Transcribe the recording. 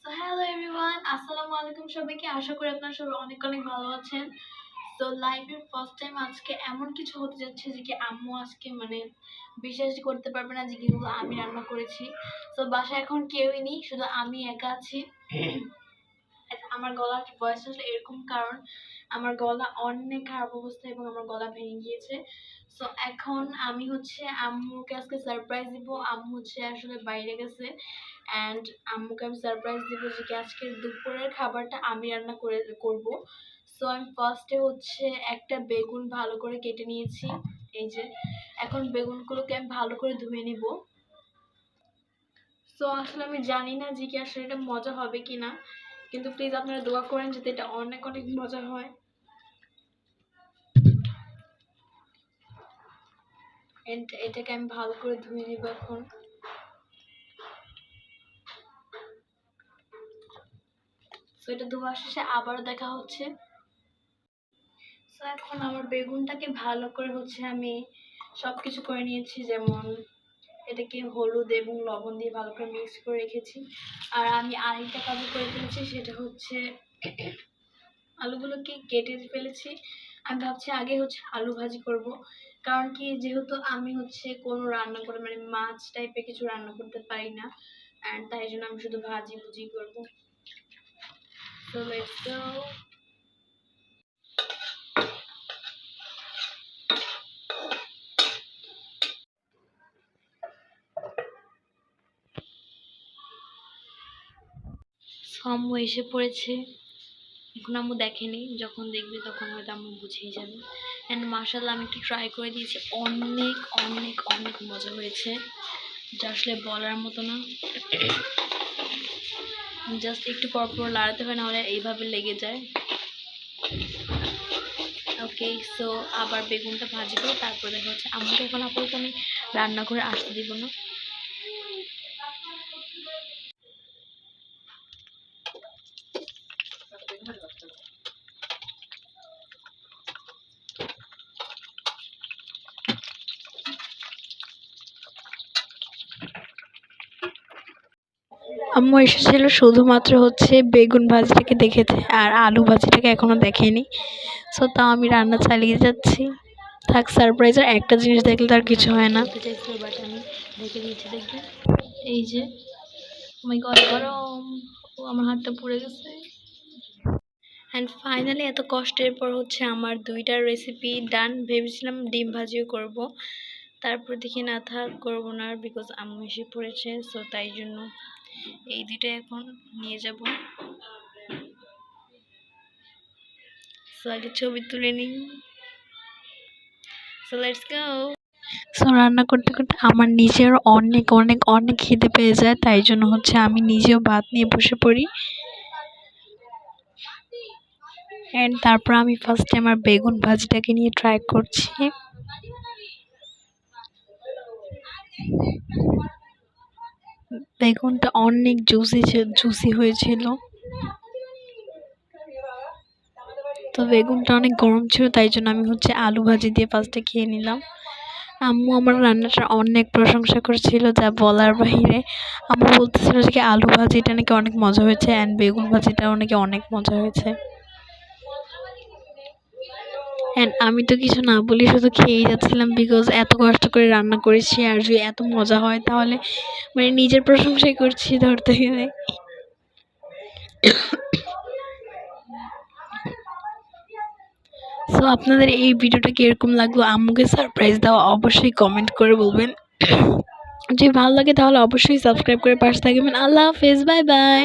So hello everyone আসসালামু আলাইকুম সবাইকে। আশা করি আপনারা সবাই অনেক অনেক ভালো আছেন। তো লাইফের ফার্স্ট টাইম আজকে এমন কিছু হতে যাচ্ছে যে কি আম্মু আজকে মানে বিশ্বাস করতে পারবে না যে কিগুলো আমি রান্না করেছি। তো বাসায় এখন কেউই নেই, শুধু আমি একা আছি। আমার গলার ভয়েস আসলে এরকম কারণ আমার গলা অনেক খারাপ অবস্থা এবং আমার গলা ভেঙে গিয়েছে। সো এখন আমি হচ্ছে আম্মুকে আজকে সারপ্রাইজ দিব। আম্মু হচ্ছে আসলে বাইরে গেছে অ্যান্ড আম্মুকে আমি সারপ্রাইজ দিব যে কি আজকের দুপুরের খাবারটা আমি রান্না করে, করব। সো আমি ফার্স্টে হচ্ছে একটা বেগুন ভালো করে কেটে নিয়েছি। এই যে, এখন বেগুনগুলোকে আমি ভালো করে ধুয়ে নিব। সো আসলে আমি জানি না যে কি আসলে এটা মজা হবে কি না কিন্তু প্লিজ আপনারা দোয়া করেন যাতে এটা অনেক অনেক মজা হয়। এটাকে আমি ভালো করে ধুয়ে নিব এখন। তো এটা ধোয়া শেষে আবারও দেখা হচ্ছে। তো এখন আমার বেগুনটাকে ভালো করে হচ্ছে আমি সব কিছু করে নিয়েছি, যেমন এটাকে হলুদ এবং লবণ দিয়ে ভালো করে মিক্স করে রেখেছি। আর আমি আরেকটা কাজ করে ফেলেছি, সেটা হচ্ছে আলুগুলোকে কেটে ফেলেছি। আমি ভাবছি আগে হচ্ছে আলু ভাজি করব। কারণ কি, যেহেতু আমি হচ্ছে কোনো রান্না করে মানে মাছ টাইপের কিছু রান্না করতে পারি না তাই জন্য আমি শুধু ভাজি ভুজি করব। So, let's go. আম্মু এসে পড়েছে। এখন আম্মু দেখেনি, যখন দেখবে তখন হয়তো আম্মু বুঝেই যাবে। অ্যান্ড মার্শাল্লাহ আমি একটু ট্রাই করে দিয়েছি, অনেক অনেক অনেক মজা হয়েছে। যা আসলে বলার মতো না। জাস্ট একটু পর পর লাড়াতে হয়, নাহলে এইভাবে লেগে যায়। ওকে সো আবার বেগুনটা ভাজবো, তারপর দেখা হচ্ছে আমাকে এখন আপাতত আমি রান্না করে আসতে দিব না। আম্মু এসেছিল শুধুমাত্র হচ্ছে বেগুন ভাজিটাকে দেখেছে আর আলু ভাজিটাকে এখনও দেখেনি। সো তাও আমি রান্না চালিয়ে যাচ্ছি। থাক সারপ্রাইজ আর একটা জিনিস দেখলে তার কিছু হয় না। এই যে আমি গরম। গরম আমার হাতটা পুড়ে গেছে। অ্যান্ড ফাইনালি এত কষ্টের পর হচ্ছে আমার দুইটা রেসিপি ডান ভেবেছিলাম ডিম ভাজিও করব। তারপর দেখি না, থাক, করব না বিকজ আম্মু এসে পড়েছে সো তাই জন্য এই দুটো এখন নিয়ে যাব। আগে ছবি তুলে নিই। সো লেটস গো সো রান্না করতে করতে আমার নিজের অনেক অনেক অনেক খিদে পেয়ে যায়, তাই জন্য হচ্ছে আমি নিজেও ভাত নিয়ে বসে পড়ি। অ্যান্ড তারপর আমি ফার্স্টে আমার বেগুন ভাজিটাকে নিয়ে ট্রাই করছি। বেগুনটা অনেক জুসি জুসি হয়েছিল। তো বেগুনটা অনেক গরম ছিল, তাই জন্য আমি হচ্ছে আলু ভাজি দিয়ে পাঁচটা খেয়ে নিলাম। আম্মু আমার রান্নাটা অনেক প্রশংসা করেছিল, যা বলার বাহিরে। আম্মু বলতেছিল যে আলু ভাজিটা নাকি অনেক মজা হয়েছে অ্যান্ড বেগুন ভাজিটাও নাকি অনেক মজা হয়েছে। অ্যান্ড আমি তো কিছু না বলি শুধু খেয়েই যাচ্ছিলাম বিকজ এত কষ্ট করে রান্না করেছি আর যদি এত মজা হয় তাহলে মানে নিজের প্রশংসাই করছি ধরতে গেলে। সো আপনাদের এই ভিডিওটা কীরকম লাগল? আম্মুকে সারপ্রাইজ দেওয়া অবশ্যই কমেন্ট করে বলবেন। যদি ভালো লাগে তাহলে অবশ্যই সাবস্ক্রাইব করে পাশে থাকবেন। আল্লাহ হাফেজ বাই বাই